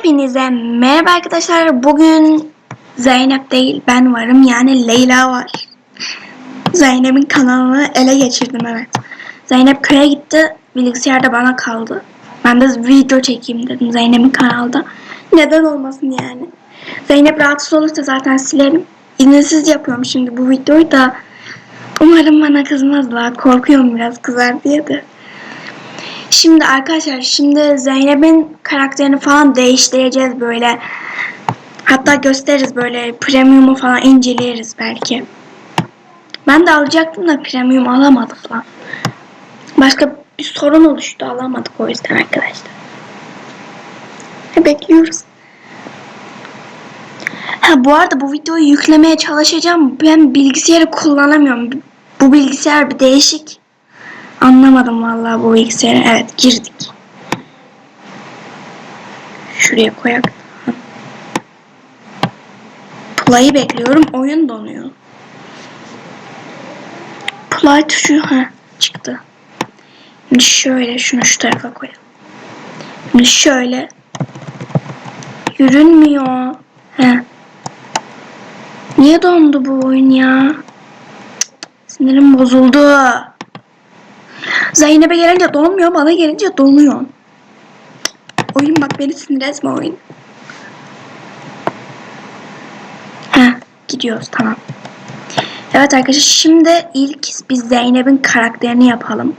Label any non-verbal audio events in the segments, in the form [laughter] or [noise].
Hepinize merhaba arkadaşlar. Bugün Zeynep değil ben varım yani Leyla var. Zeynep'in kanalını ele geçirdim evet. Zeynep köye gitti. Bilgisayarda bana kaldı. Ben de video çekeyim dedim Zeynep'in kanalda. Neden olmasın yani. Zeynep rahatsız olursa zaten silerim. İzinsiz yapıyorum şimdi bu videoyu da. Umarım bana kızmazlar. Korkuyorum biraz kızar diye de. Şimdi arkadaşlar şimdi Zeynep'in karakterini falan değiştireceğiz böyle. Hatta gösteririz böyle premium'u falan inceleriz belki. Ben de alacaktım da premium alamadık lan. Başka bir sorun oluştu alamadık o yüzden arkadaşlar. Ha, Bekliyoruz. Ha bu arada bu videoyu yüklemeye çalışacağım. Ben bilgisayarı kullanamıyorum. Bu bilgisayar bir değişik. Anlamadım vallahi bu bilgisayara. Evet girdik. Şuraya koyak. Play'i bekliyorum. Oyun donuyor. Play tuşu ha çıktı. Şimdi şöyle şunu şu tarafa koyalım. Şimdi şöyle yürünmüyor. He. Niye dondu bu oyun ya? Sinirim bozuldu. Zeynep'e gelince donmuyor, bana gelince donuyor. Oyun bak beni sinir etme oyun. Heh, gidiyoruz tamam. Evet arkadaşlar şimdi ilk biz Zeynep'in karakterini yapalım.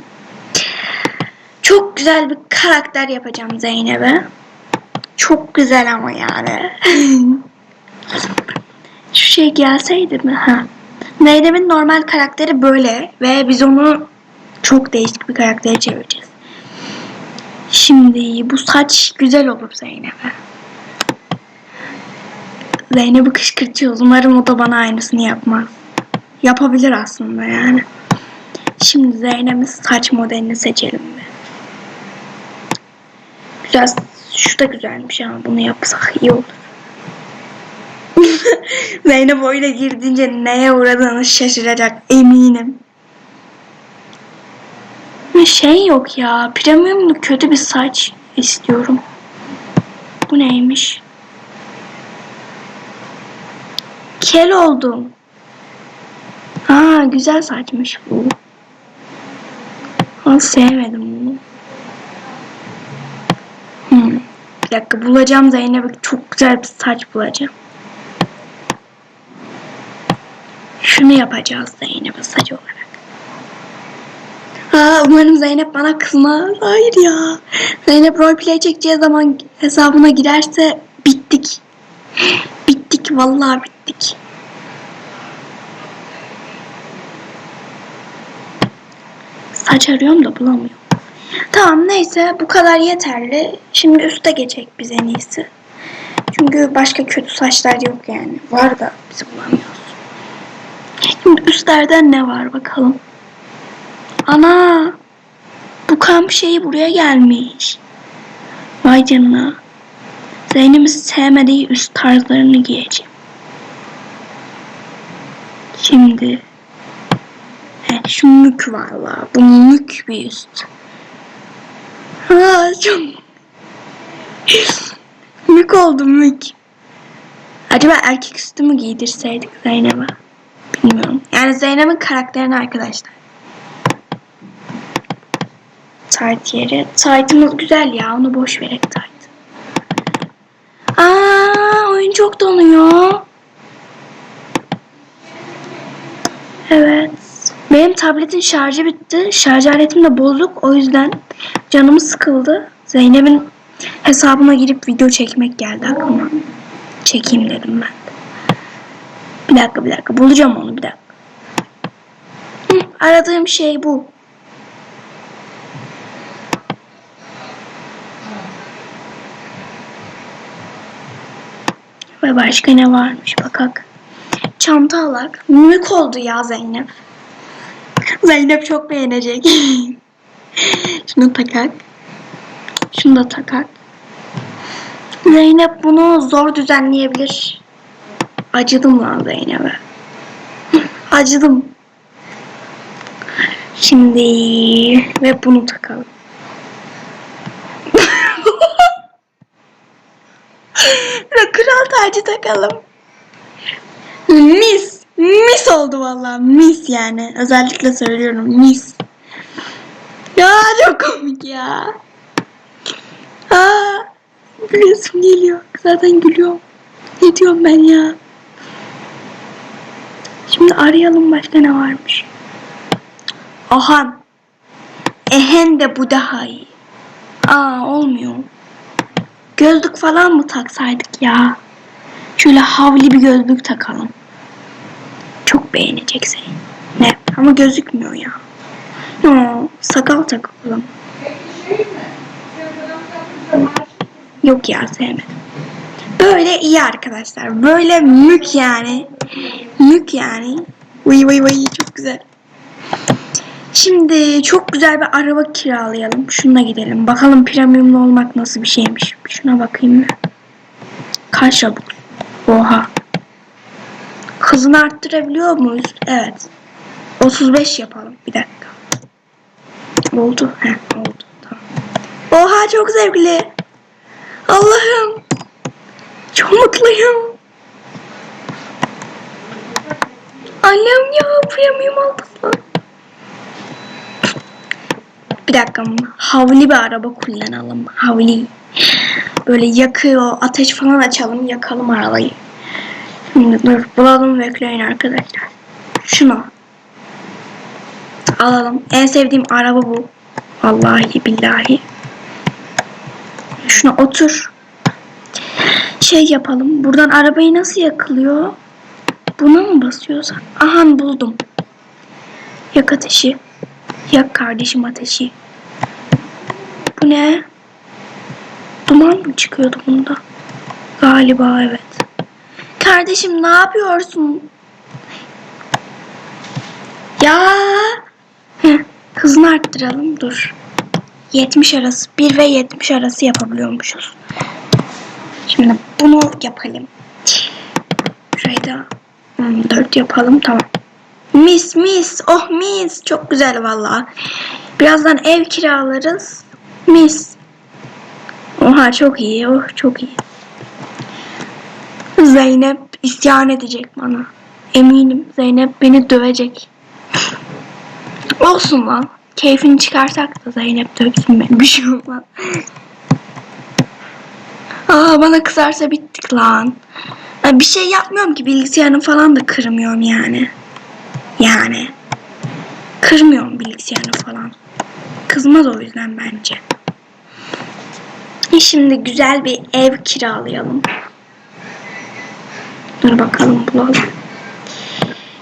Çok güzel bir karakter yapacağım Zeynep'e. Çok güzel ama yani. [laughs] Şu şey gelseydi mi? Ha. Zeynep'in normal karakteri böyle ve biz onu çok değişik bir karaktere çevireceğiz. Şimdi bu saç güzel olur Zeynep'e. Zeynep'i kışkırtıyoruz. Umarım o da bana aynısını yapmaz. Yapabilir aslında yani. Şimdi Zeynep'in saç modelini seçelim mi? Güzel. Şu da güzelmiş ama bunu yapsak iyi olur. [laughs] Zeynep öyle girdiğince neye uğradığını şaşıracak eminim. Bir şey yok ya. Premiumlu kötü bir saç istiyorum. Bu neymiş? Kel oldum. Aa güzel saçmış bu. Ama sevmedim bunu. Hmm. Bir dakika bulacağım Zeynep'e çok güzel bir saç bulacağım. Şunu yapacağız Zeynep'e saç olarak. Aa, umarım Zeynep bana kızmaz. Hayır ya. Zeynep roleplay çekeceği zaman hesabına girerse bittik. Bittik vallahi bittik. Saç arıyorum da bulamıyorum. Tamam neyse bu kadar yeterli. Şimdi üste geçecek biz en iyisi. Çünkü başka kötü saçlar yok yani. Var da biz bulamıyoruz. Şimdi üstlerden ne var bakalım. Ana! Bu kamp şeyi buraya gelmiş. Vay canına. Zeynep'in sevmediği üst tarzlarını giyeceğim. Şimdi. He, şu mük var la. Bu mük bir üst. Ha, çok... mük oldu mük. Acaba erkek üstü mü giydirseydik Zeynep'e? Bilmiyorum. Yani Zeynep'in karakterini arkadaşlar. Tight yeri. Tight'ımız güzel ya. Onu boş verek tight. Aa, oyun çok donuyor. Evet. Benim tabletin şarjı bitti. Şarj aletim de bozuk. O yüzden canımı sıkıldı. Zeynep'in hesabına girip video çekmek geldi aklıma. Çekeyim dedim ben. Bir dakika bir dakika. Bulacağım onu bir dakika. Aradığım şey bu. Ve başka ne varmış bakak. Çanta alak. Mümük oldu ya Zeynep. Zeynep çok beğenecek. [laughs] Şunu takak. Şunu da takak. Zeynep bunu zor düzenleyebilir. Acıdım lan Zeynep'e. Acıdım. Şimdi ve bunu takalım. Ve kral tacı takalım. Mis. Mis oldu vallahi. Mis yani. Özellikle söylüyorum. Mis. Ya çok komik ya. Aa, gülüyorsun geliyor. Zaten gülüyorum. Ne diyorum ben ya? Şimdi arayalım başka ne varmış. Aha. Ehen de bu daha iyi. Aa olmuyor. Gözlük falan mı taksaydık ya? Şöyle havli bir gözlük takalım. Çok beğeneceksin. Ne? Ama gözükmüyor ya. Yo, sakal takalım. Yok ya sevmedim. Böyle iyi arkadaşlar. Böyle mük yani. Mük yani. Vay vay vay çok güzel. Şimdi çok güzel bir araba kiralayalım. Şuna gidelim. Bakalım premiumlu olmak nasıl bir şeymiş. Şuna bakayım ben. Kaç robux? Oha. Hızını arttırabiliyor muyuz? Evet. 35 yapalım. Bir dakika. Oldu. Heh, oldu. Tamam. Oha çok zevkli. Allah'ım. Çok mutluyum. Annem ya premium aldı. Bir dakika havli bir araba kullanalım. Havli. Böyle yakıyor, ateş falan açalım, yakalım arabayı. Şimdi dur bulalım ve ekleyin arkadaşlar. Şunu. Alalım. En sevdiğim araba bu. Vallahi billahi. Şuna otur. Şey yapalım. Buradan arabayı nasıl yakılıyor? Buna mı basıyoruz? Aha buldum. Yak ateşi. Yak kardeşim ateşi. Ne? Duman mı çıkıyordu bunda? Galiba evet. Kardeşim ne yapıyorsun? Ya. Hızını arttıralım dur. 70 arası 1 ve 70 arası yapabiliyormuşuz. Şimdi bunu yapalım. Şurayı da 4 yapalım tamam. Mis mis oh mis çok güzel valla. Birazdan ev kiralarız. Mis. Oha çok iyi oh çok iyi. Zeynep isyan edecek bana. Eminim Zeynep beni dövecek. Olsun lan. Keyfini çıkarsak da Zeynep dövsün beni. Bir şey olmaz. Aa bana kızarsa bittik lan. Ben bir şey yapmıyorum ki bilgisayarını falan da kırmıyorum yani. Yani. Kırmıyorum bilgisayarını falan. Kızmaz o yüzden bence. Şimdi güzel bir ev kiralayalım. Dur bakalım bulalım.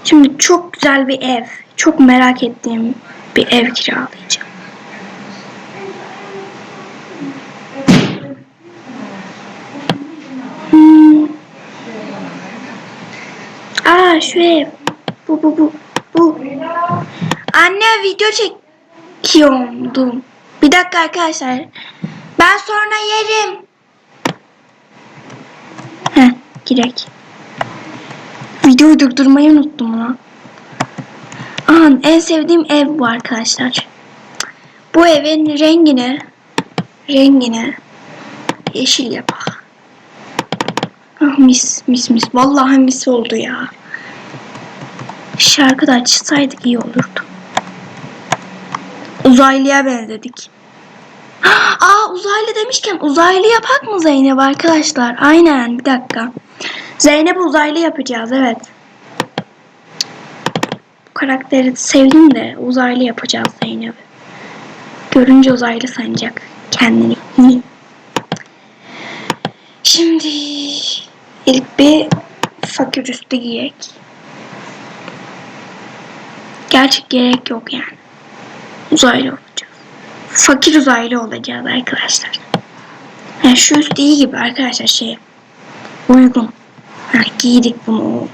Şimdi çok güzel bir ev. Çok merak ettiğim bir ev kiralayacağım. Hmm. Aa şu ev. Bu bu bu. Bu. Anne video çekiyordum. Bir dakika arkadaşlar. Ben sonra yerim. Heh girek. Videoyu durdurmayı unuttum lan. Aha, en sevdiğim ev bu arkadaşlar. Bu evin rengini rengini yeşil yapak. Ah mis mis mis. Vallahi mis oldu ya. Şarkı da açsaydık iyi olurdu. Uzaylıya benzedik. Aa uzaylı demişken uzaylı yapak mı Zeynep arkadaşlar? Aynen bir dakika. Zeynep uzaylı yapacağız evet. Bu karakteri sevdim de uzaylı yapacağız Zeynep. Görünce uzaylı sanacak kendini. Şimdi ilk bir fakir üstü giyek. Gerçek gerek yok yani. Uzaylı olacağız. Fakir uzaylı olacağız arkadaşlar. Yani şu üst iyi gibi arkadaşlar şey uygun. Ha, giydik bunu.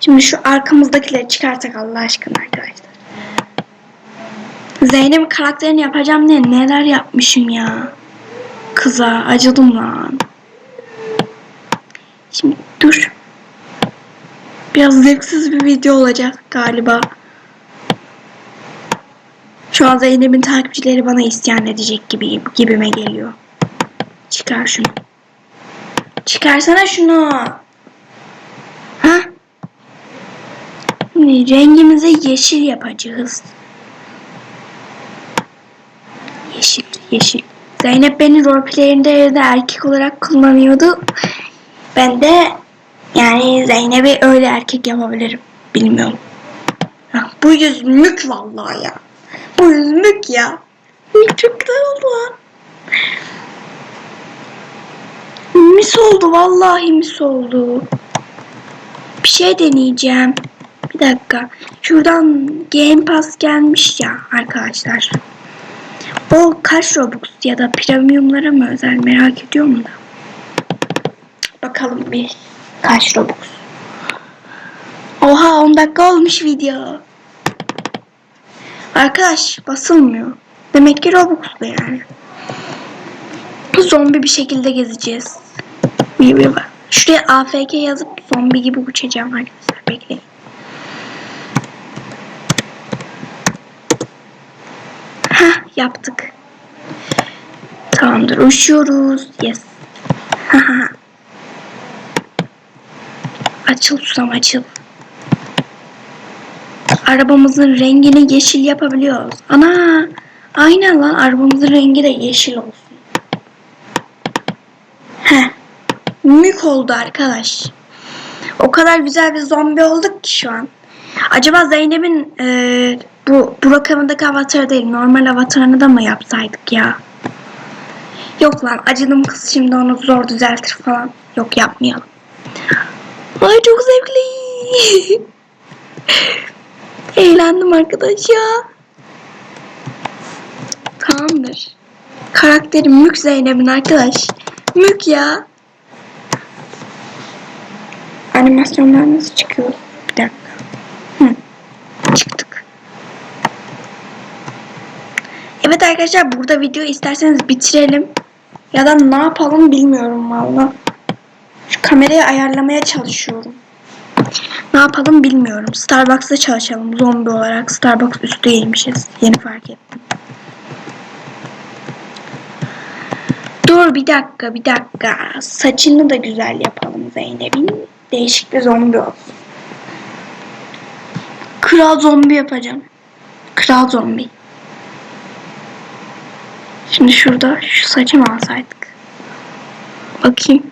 Şimdi şu arkamızdakileri çıkartak Allah aşkına arkadaşlar. Zeynep karakterini yapacağım diye neler yapmışım ya. Kıza acıdım lan. Şimdi dur. Biraz zevksiz bir video olacak galiba. Şu an Zeynep'in takipçileri bana isyan edecek gibi gibime geliyor. Çıkar şunu. Çıkarsana şunu. Ha? Şimdi rengimizi yeşil yapacağız. Yeşil, yeşil. Zeynep beni roleplayerinde de erkek olarak kullanıyordu. Ben de yani Zeynep'i öyle erkek yapabilirim. Bilmiyorum. Ha, bu yüz mük vallahi ya. Mük ya. Çok güzel oldu lan. Mis oldu vallahi mis oldu. Bir şey deneyeceğim. Bir dakika. Şuradan Game Pass gelmiş ya arkadaşlar. O kaç Robux ya da premiumlara mı özel merak ediyorum da. Bakalım bir kaç Robux. Oha 10 dakika olmuş video. Arkadaş basılmıyor. Demek ki Robux'lu yani. Zombi bir şekilde gezeceğiz. Bir bir bak. Şuraya AFK yazıp zombi gibi uçacağım arkadaşlar. Bekleyin. Hah yaptık. Tamamdır uçuyoruz. Yes. [laughs] Açıl susam açıl. Arabamızın rengini yeşil yapabiliyoruz. Ana! Aynen lan arabamızın rengi de yeşil olsun. Heh. Mük oldu arkadaş. O kadar güzel bir zombi olduk ki şu an. Acaba Zeynep'in e, bu bu rakamındaki avatarı değil normal avatarını da mı yapsaydık ya? Yok lan acıdım kız şimdi onu zor düzeltir falan. Yok yapmayalım. Ay çok zevkli. [laughs] Eğlendim arkadaş ya. Tamamdır. Karakterim Mük Zeynep'in arkadaş. Mük ya. Animasyonlar nasıl çıkıyor? Bir dakika. Hı. Çıktık. Evet arkadaşlar burada video isterseniz bitirelim. Ya da ne yapalım bilmiyorum valla. Şu kamerayı ayarlamaya çalışıyorum. Ne yapalım bilmiyorum. Starbucks'ta çalışalım zombi olarak. Starbucks üstü giymişiz. Yeni fark ettim. Dur bir dakika bir dakika. Saçını da güzel yapalım Zeynep'in. Değişik bir zombi olsun. Kral zombi yapacağım. Kral zombi. Şimdi şurada şu saçı mı alsaydık? Bakayım.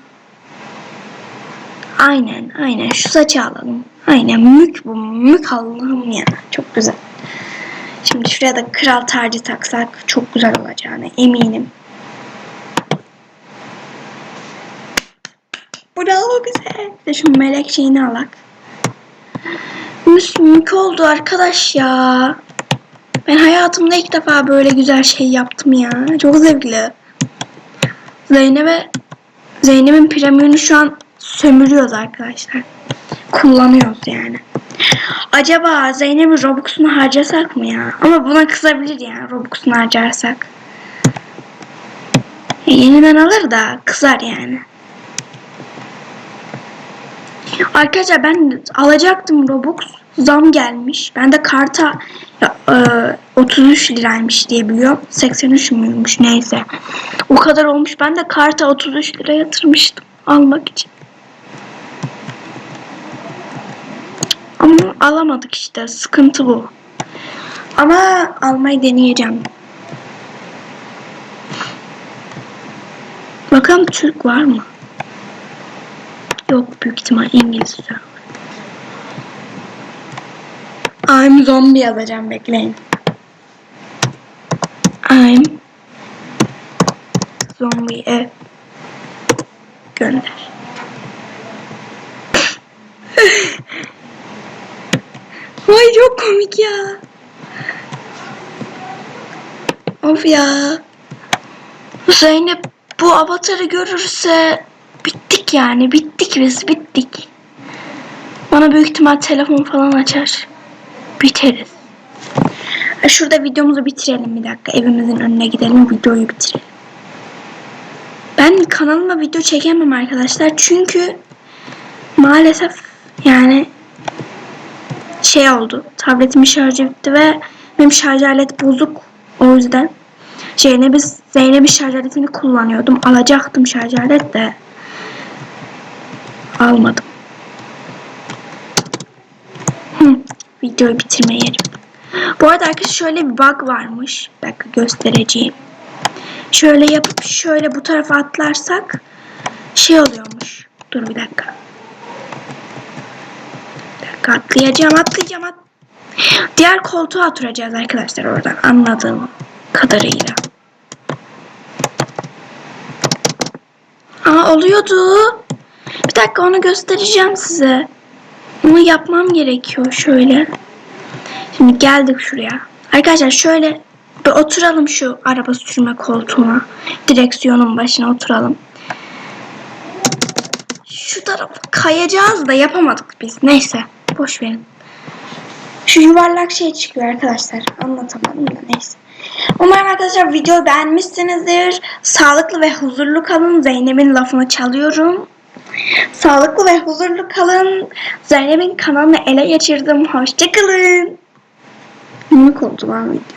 Aynen aynen şu saçı alalım. Aynen mük bu mük Allah'ım ya. Çok güzel. Şimdi şuraya da kral tacı taksak çok güzel olacağına eminim. Bravo. Bir de şu melek şeyini alak. Mük, mük oldu arkadaş ya. Ben hayatımda ilk defa böyle güzel şey yaptım ya. Çok zevkli. Zeynep'e Zeynep'in premiumunu şu an sömürüyoruz arkadaşlar. Kullanıyoruz yani. Acaba Zeynep'in Robux'unu harcasak mı ya? Ama buna kızabilir ya Robux'unu harcarsak. E, yeniden alır da kızar yani. Arkadaşlar ben alacaktım Robux. Zam gelmiş. Ben de karta e, 33 liraymış diye biliyorum. 83 müymüş neyse. O kadar olmuş. Ben de karta 33 lira yatırmıştım. Almak için. Ama alamadık işte. Sıkıntı bu. Ama almayı deneyeceğim. Bakalım Türk var mı? Yok büyük ihtimal İngiliz server. I'm zombie yazacağım bekleyin. I'm zombie ev gönder. Ay çok komik ya. Of ya. Zeynep bu avatarı görürse bittik yani. Bittik biz bittik. Bana büyük ihtimal telefon falan açar. Biteriz. Ha, Şurada videomuzu bitirelim bir dakika. Evimizin önüne gidelim videoyu bitirelim. Ben kanalıma video çekemem arkadaşlar. Çünkü maalesef yani şey oldu. Tabletimin şarjı bitti ve benim şarj alet bozuk. O yüzden Zeynep'i Zeynep'in şarj aletini kullanıyordum. Alacaktım şarj alet de. Almadım. Hı, videoyu bitirme yerim. Bu arada arkadaşlar şöyle bir bug varmış. Bir dakika göstereceğim. Şöyle yapıp şöyle bu tarafa atlarsak şey oluyormuş. Dur bir dakika. Dakika atlayacağım atlayacağım at. Diğer koltuğa oturacağız arkadaşlar oradan anladığım kadarıyla. Aa oluyordu. Bir dakika onu göstereceğim size. Bunu yapmam gerekiyor şöyle. Şimdi geldik şuraya. Arkadaşlar şöyle bir oturalım şu araba sürme koltuğuna. Direksiyonun başına oturalım. Şu tarafa kayacağız da yapamadık biz. Neyse boş verin. Şu yuvarlak şey çıkıyor arkadaşlar. Anlatamadım da neyse. Umarım arkadaşlar videoyu beğenmişsinizdir. Sağlıklı ve huzurlu kalın. Zeynep'in lafını çalıyorum. Sağlıklı ve huzurlu kalın. Zeynep'in kanalını ele geçirdim. Hoşçakalın. Mimik oldu lan video.